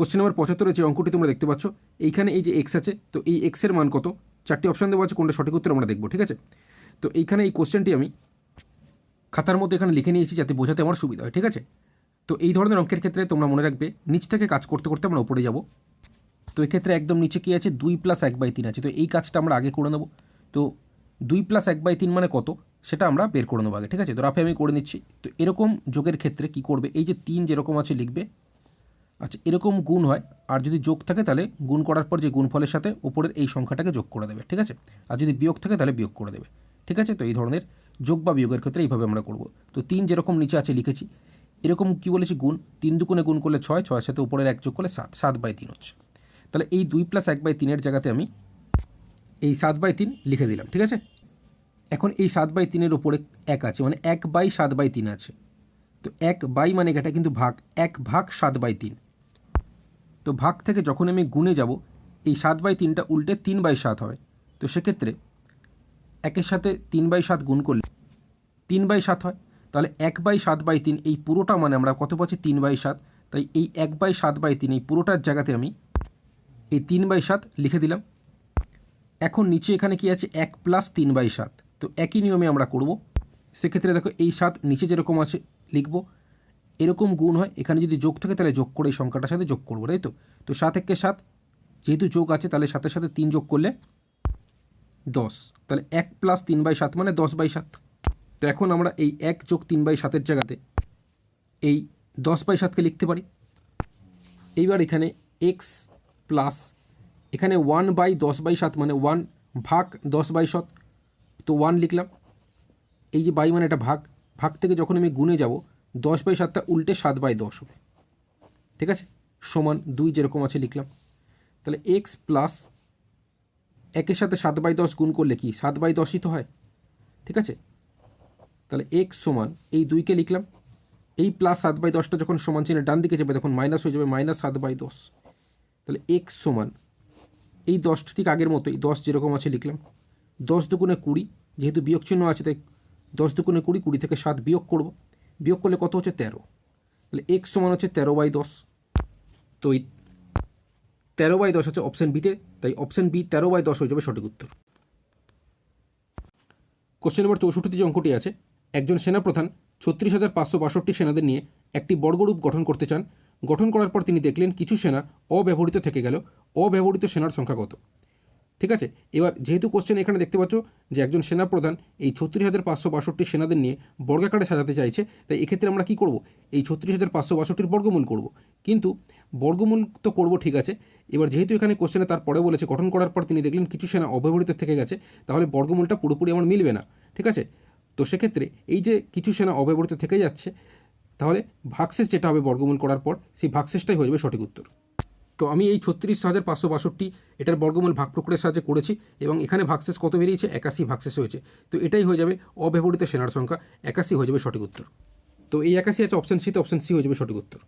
Question number পঁচাত্তরের যে অঙ্কটি তোমরা দেখতে পাচ্ছ, এইখানে এই যে এক্স আছে, তো এই এক্সের মান কত? চারটি অপশান দেওয়া আছে, কোনটা সঠিক উত্তর আমরা দেখব, ঠিক আছে? তো এইখানে এই কোশ্চেনটি আমি খাতার মধ্যে এখানে লিখে নিয়েছি যাতে বোঝাতে আমার সুবিধা হয়, ঠিক আছে? তো এই ধরনের অঙ্কের ক্ষেত্রে তোমরা মনে রাখবে, নিচ থেকে কাজ করতে করতে আমরা উপরে যাব। তো এক্ষেত্রে একদম নিচে কী আছে? দুই প্লাস এক বাই তিন আছে। তো এই কাজটা আমরা আগে করে নেব। তো দুই প্লাস এক বাই তিন মানে কত? সেটা আমরা বের করে নেব আগে, ঠিক আছে? তো রাফে আমি করে নিচ্ছি। তো এরকম যোগের ক্ষেত্রে কি করবে? এই যে তিন যেরকম আছে লিখবে আচ্ছা এরকম গুণ হয়, আর যদি যোগ থাকে তাহলে গুণ করার পর যে গুণফলের সাথে উপরের এই সংখ্যাটাকে যোগ করে দেবে, ঠিক আছে? আর যদি বিয়োগ থাকে তাহলে বিয়োগ করে দেবে, ঠিক আছে? তো এই ধরনের যোগ বা বিয়োগের ক্ষেত্রে এইভাবে আমরা করব। তো তিন যেরকম নিচে আছে লিখেছি, এরকম কি বলেছি? গুণ, তিন দুগুণে গুণ করলে ছয়, ছয়ের সাথে উপরের এক যোগ করলে সাত সাত বাই তিন হচ্ছে। তাহলে এই দুই প্লাস এক বাই তিনের জায়গাতে আমি এই সাত বাই তিন লিখে দিলাম, ঠিক আছে? এখন এই সাত বাই তিনের ওপরে এক আছে মানে এক বাই সাত বাই তিন আছে। তো এক বাই মানে এটা কিন্তু ভাগ, এক ভাগ সাত বাই তিন। তো ভাগ থেকে যখন আমি গুণে যাব, এই সাত বাই তিনটা উল্টে তিন বাই সাত হয়। তো সেক্ষেত্রে একের সাথে তিন বাই সাত গুণ করলে তিন বাই সাত হয়। তাহলে এক বাই সাত বাই তিন, এই পুরোটা মানে আমরা কত পাচ্ছি? তিন বাই সাত। তাই এই এক বাই সাত বাই তিন, এই পুরোটার জায়গাতে আমি এই তিন বাই সাত লিখে দিলাম। এখন নিচে এখানে কি আছে? এক প্লাস তিন বাই সাত। তো একই নিয়মে আমরা করব। সেক্ষেত্রে দেখো এই সাত নিচে যেরকম আছে লিখব। এরকম গুণ হয়, এখানে যদি যোগ থাকে তাহলে যোগ করে এই সংখ্যাটার সাথে যোগ করব, তাই তো? তো সাত একে সাত, যেহেতু যোগ আছে তাহলে সাথে সাথে তিন যোগ করলে দশ। তাহলে এক প্লাস তিন বাই সাত মানে দশ বাই সাত। তো এখন আমরা এই এক যোগ তিন বাই সাতের জায়গাতে এই দশ বাই সাতকে লিখতে পারি। এইবার এখানে এক্স প্লাস এখানে ওয়ান বাই দশ বাই সাত মানে ওয়ান ভাগ দশ বাই সাত। তো ওয়ান লিখলাম। এই যে বাই মানে এটা ভাগ ভাগ থেকে যখন আমি গুণে যাব দশ বাই সাতটা উল্টে সাত বাই দশ হবে। ঠিক আছে? সমান দুই যেরকম আছে লিখলাম। তাহলে এক্স প্লাস একের সাথে সাত বাই দশ গুণ করলে কি? সাত বাই দশই তো হয়। ঠিক আছে? তাহলে এক্স সমান এই দুইকে লিখলাম। এই প্লাস সাত বাই দশটা যখন সমান চিহ্নের ডান দিকে যাবে তখন মাইনাস হয়ে যাবে মাইনাস সাত বাই দশ। তাহলে এক্স সমান এই দশটা ঠিক আগের মতোই, দশ যেরকম আছে লিখলাম। দশ দুগুণে কুড়ি, যেহেতু বিয়োগ চিহ্ন আছে, তাই দশ দুগুণে কুড়ি কুড়ি থেকে সাত বিয়োগ করব। বিয়োগ করলে কত হচ্ছে তেরো? তাহলে এক্স সমান হচ্ছে তেরো বাই দশ। তো এই তেরো বাই দশ হচ্ছে অপশান বিতে তাই অপশান বি তেরো বাই দশ হয়ে যাবে সঠিক উত্তর। কোশ্চেন নম্বর চৌষট্টি যে অঙ্কটি আছে, একজন সেনাপ্রধান ছত্রিশ হাজার পাঁচশো বাষট্টি সেনাদের নিয়ে একটি বর্গরূপ গঠন করতে চান। গঠন করার পর তিনি দেখলেন কিছু সেনা অব্যবহৃত থেকে গেল। অব্যবহৃত সেনার সংখ্যা কত? ঠিক আছে? এবার যেহেতু কোশ্চেন এখানে দেখতে পাচ্ছ যে একজন সেনাপ্রধান এই ছত্রিশ হাজার পাঁচশো বাষট্টি সেনাদের নিয়ে বর্গাকারে সাজাতে চাইছে, তাই এক্ষেত্রে আমরা কি করব? এই ছত্রিশ হাজার পাঁচশো বাষট্টির বর্গমূল করব। কিন্তু বর্গমূল তো করব, ঠিক আছে। এবার যেহেতু এখানে কোশ্চেনে তারপরে বলেছে, গঠন করার পর তিনি দেখলেন কিছু সেনা অব্যবহৃত থেকে গেছে, তাহলে বর্গমূলটা পুরোপুরি আমার মিলবে না, ঠিক আছে? তো সেক্ষেত্রে এই যে কিছু সেনা অব্যবহৃত থেকে যাচ্ছে, তাহলে ভাগশেষ যেটা হবে বর্গমূল করার পর, সেই ভাগশেষটাই হয়ে যাবে সঠিক উত্তর। তো আমি এই ছত্রিশ হাজার পাঁচশো বাষট্টি, এটার বর্গমূল ভাগ প্রক্রিয়ার সাহায্যে করেছি এবং এখানে ভাগশেষ কত বেরিয়েছে? একাশি ভাগশেষ হয়েছে। তো এটাই হয়ে যাবে অব্যবহৃত সেনার সংখ্যা, একাশি হয়ে যাবে সঠিক উত্তর। তো এই একাশি আছে অপশান সিতে অপশান সি হয়ে যাবে সঠিক উত্তর।